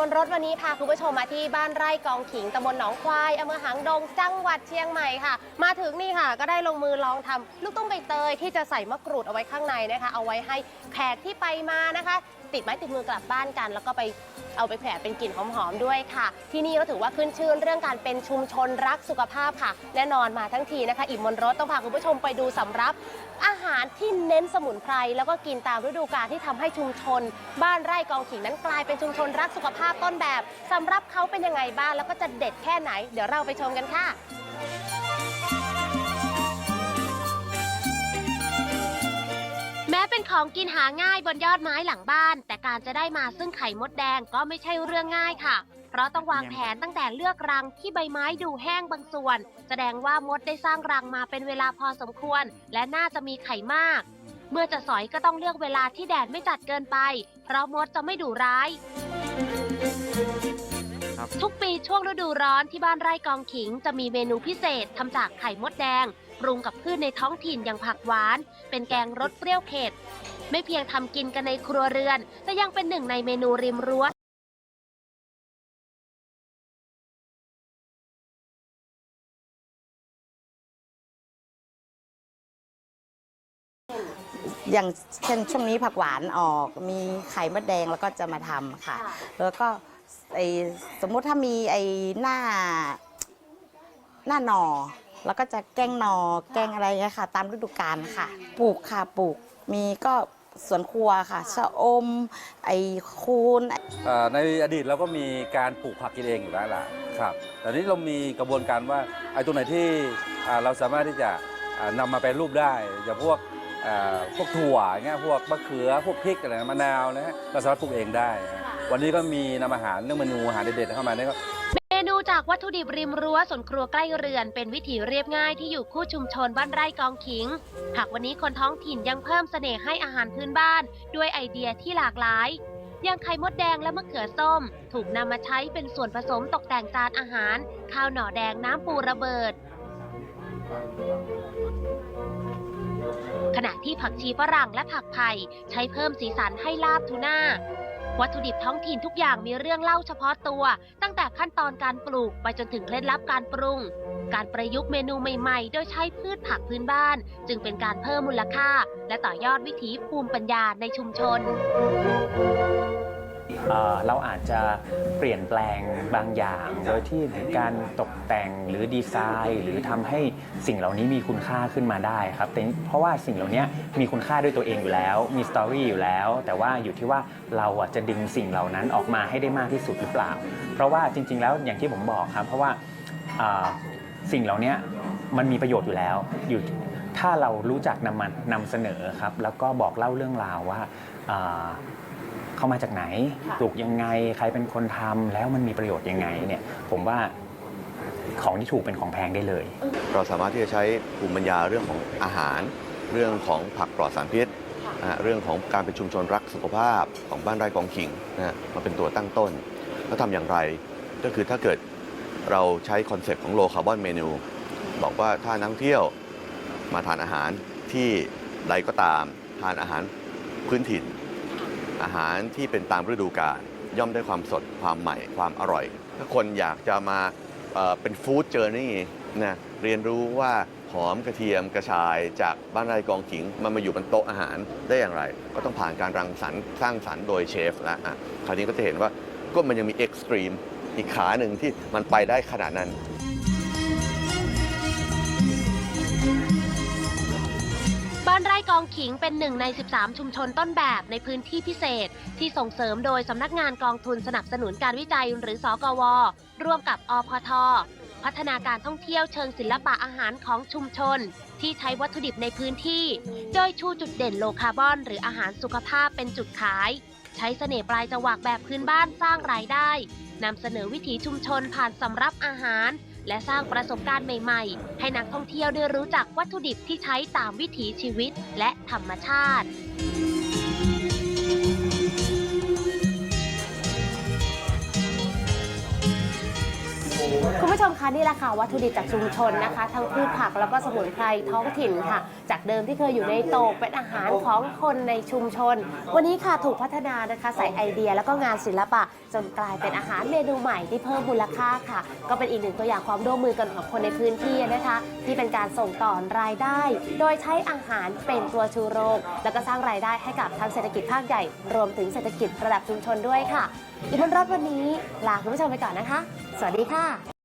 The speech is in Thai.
บนรถวันนี้พาคุณผู้ชมมาที่บ้านไร่กองขิงตำบลหนองควายอำเภอหางดงจังหวัดเชียงใหม่ค่ะ มาถึงนี่ค่ะ ก็ได้ลงมือลองทำลูกตุ้มใบเตยที่จะใส่มะกรูดเอาไว้ข้างในนะคะ เอาไว้ให้แขกที่ไปมานะคะ ติดไม้ติดมือกลับบ้านกัน แล้วก็ไปเอาไปแผ่เป็นกลิ่นหอมๆด้วยค่ะ ที่นี่ก็ถือว่าขึ้นชื่อเรื่องการเป็นชุมชนรักสุขภาพค่ะ แน่นอนมาทั้งทีนะคะ อิ่มมนรสต้องพาคุณผู้ชมไปดูสำรับอาหารที่เน้นสมุนไพรแล้วก็กินตามฤดูกาลที่ทำให้ชุมชน บ้านไร่กองขิงนั้นกลายเป็นชุมชนรักสุขภาพต้นแบบสำรับเขาเป็นยังไงบ้างแล้วก็จะเด็ดแค่ไหน เดี๋ยวเราไปชมกันค่ะ เป็นของกินหาง่ายบนยอดไม้หลังบ้าน แต่การจะได้มาซึ่งไข่มดแดงก็ไม่ใช่เรื่องง่ายค่ะ เพราะต้องวางแผนตั้งแต่เลือกรังที่ใบไม้ดูแห้งบางส่วน แสดงว่ามดได้สร้างรังมาเป็นเวลาพอสมควร และน่าจะมีไข่มาก เมื่อจะสอยก็ต้องเลือกเวลาที่แดดไม่จัดเกินไป เพราะมดจะไม่ดุร้ายครับทุกปีช่วงฤดูร้อนที่บ้านไร่กองขิง จะมีเมนูพิเศษทำจากไข่มดแดง ปรุงกับพืชในท้องถิ่นอย่างผักหวาน เป็นแกงรสเปรี้ยวเผ็ด ไม่เพียงทำกินกันในครัวเรือน แต่ยังเป็นหนึ่งในเมนูริมรั้วอย่างเช่นช่วงนี้ผักหวานออกมีไข่มดแดงแล้วก็จะมาทำค่ะ แล้วก็ไอสมมุติถ้ามีไอหน้าหน้าหนอ แล้วก็จะแกล้งหนอแกล้งอะไรเงี้ยค่ะ ตามฤดูกาลค่ะ ปลูกค่ะปลูกมีก็สวนครัวค่ะชะอม ไอคูนเอ่อในอดีตเราก็มีการปลูกผักกินเองอยู่แล้วล่ะครับแต่นี้เรามีกระบวนการว่าไอ้ตรงไหนที่อ่าเราสามารถที่จะอ่านำมาแปรรูปได้อย่างพวกอ่อพวกถั่วอย่างเงี้ยพวกมะเขือพวกพริกอะไรนะมะนาวนะฮะเราสามารถปลูกเองได้นะวันนี้ก็มีนำอาหารเรื่องเมนูอาหารเด็ดๆเข้ามาเนี่ยก็ วัตถุดิบริมรั้วสวนครัวใกล้เรือน เป็นวิถีเรียบง่ายที่อยู่คู่ชุมชนบ้านไร่กองขิง หากวันนี้คนท้องถิ่นยังเพิ่มเสน่ห์ให้อาหารพื้นบ้าน ด้วยไอเดียที่หลากหลายอย่างไข่มดแดงและมะเขือส้ม ถูกนำมาใช้เป็นส่วนผสมตกแต่งจานอาหาร ข้าวหน่อแดงน้ำปูระเบิด ขณะที่ผักชีฝรั่งและผักไผ่ใช้เพิ่มสีสันให้ลาบทูน่า วัตถุดิบท้องถิ่นทุกอย่างมีเรื่องเล่าเฉพาะตัว ตั้งแต่ขั้นตอนการปลูกไปจนถึงเคล็ดลับการปรุง การประยุกต์เมนูใหม่ๆ โดยใช้พืชผักพื้นบ้าน จึงเป็นการเพิ่มมูลค่า และต่อยอดวิถีภูมิปัญญาในชุมชน เอ่อเราอาจจะเปลี่ยนแปลงบางอย่าง โดยที่การตกแต่งหรือดีไซน์ หรือทำให้สิ่งเหล่านี้มีคุณค่าขึ้นมาได้ครับแต่เพราะว่าสิ่งเหล่านี้มีคุณค่าด้วยตัวเองอยู่แล้ว มีสตอรี่อยู่แล้ว แต่ว่าอยู่ที่ว่าเราอะจะดึงสิ่งเหล่านั้นออกมาให้ได้มากที่สุดหรือเปล่า เพราะว่าจริง ๆ แล้วอย่างที่ผมบอกครับ เพราะว่าอ่าสิ่งเหล่านี้มันมีประโยชน์อยู่แล้วอยู่ถ้าเรารู้จักนำมันนำเสนอครับ แล้วก็บอกเล่าเรื่องราวว่าอ่า เข้ามาจากไหนปลูกยังไงใครเป็นคนทำแล้วมันมีประโยชน์ยังไงเนี่ยผมว่าของที่ถูกเป็นของแพงได้เลย เราสามารถที่จะใช้ภูมิปัญญาเรื่องของอาหาร เรื่องของผักปลอดสารพิษนะฮะเรื่องของการเป็นชุมชนรักสุขภาพของบ้านไร่กองขิงนะฮะมาเป็นตัวตั้งต้น แล้วทำอย่างไรก็คือถ้าเกิดเราใช้คอนเซปต์ของโลคาร์บอนเมนูบอกว่าถ้านักท่องเที่ยวมาทานอาหารที่ใดก็ตามทานอาหารพื้นถิ่น อาหารที่เป็นตามฤดูกาลย่อมได้ความสดความใหม่ความอร่อย ถ้าคนอยากจะมาเป็นฟู้ดเจอร์นี่นะเรียนรู้ว่าหอมกระเทียมกระชายจากบ้านไร่กองขิงมันมาอยู่บนโต๊ะอาหารได้อย่างไร ก็ต้องผ่านการรังสรรค์สร้างสรรค์โดยเชฟแล้วอะคราวนี้ก็จะเห็นว่าก็มันยังมีเอ็กซ์ตรีมอีกขาหนึ่งที่มันไปได้ขนาดนั้น องขิงเป็นหนึ่งใน 13 ชุมชนต้นแบบในพื้นที่พิเศษ ที่ส่งเสริมโดยสำนักงานกองทุนสนับสนุนการวิจัยหรือสกว ร่วมกับอพท พัฒนาการท่องเที่ยวเชิงศิลปะอาหารของชุมชน ที่ใช้วัตถุดิบในพื้นที่ โดยชูจุดเด่นโลคาร์บอน หรืออาหารสุขภาพเป็นจุดขาย ใช้เสน่ห์ปลายจวักแบบพื้นบ้านสร้างรายได้นำเสนอวิถีชุมชนผ่านสำรับอาหาร และสร้างประสบการณ์ใหม่ๆ ให้นักท่องเที่ยวได้รู้จักวัตถุดิบที่ใช้ตามวิถีชีวิตและธรรมชาติ คุณผู้ชมคะนี่แหละค่ะวัตถุดิบจากชุมชนนะคะ ทั้งพืชผักแล้วก็สมุนไพรท้องถิ่นค่ะ จากเดิมที่เคยอยู่ในโตกเป็นอาหารของคนในชุมชน วันนี้ค่ะถูกพัฒนานะคะใส่ไอเดียแล้วก็งานศิลปะ จนกลายเป็นอาหารเมนูใหม่ที่เพิ่มมูลค่าค่ะ ก็เป็นอีกหนึ่งตัวอย่างความร่วมมือกันของคนในพื้นที่นะคะ ที่เป็นการส่งต่อรายได้ โดยใช้อาหารเป็นตัวชูโรงแล้วก็สร้างรายได้ให้กับทั้งเศรษฐกิจภาคใหญ่รวมถึงเศรษฐกิจระดับชุมชนด้วยค่ะอีกบนรถวันนี้ลาคุณผู้ชมไปก่อนนะคะ สวัสดีค่ะ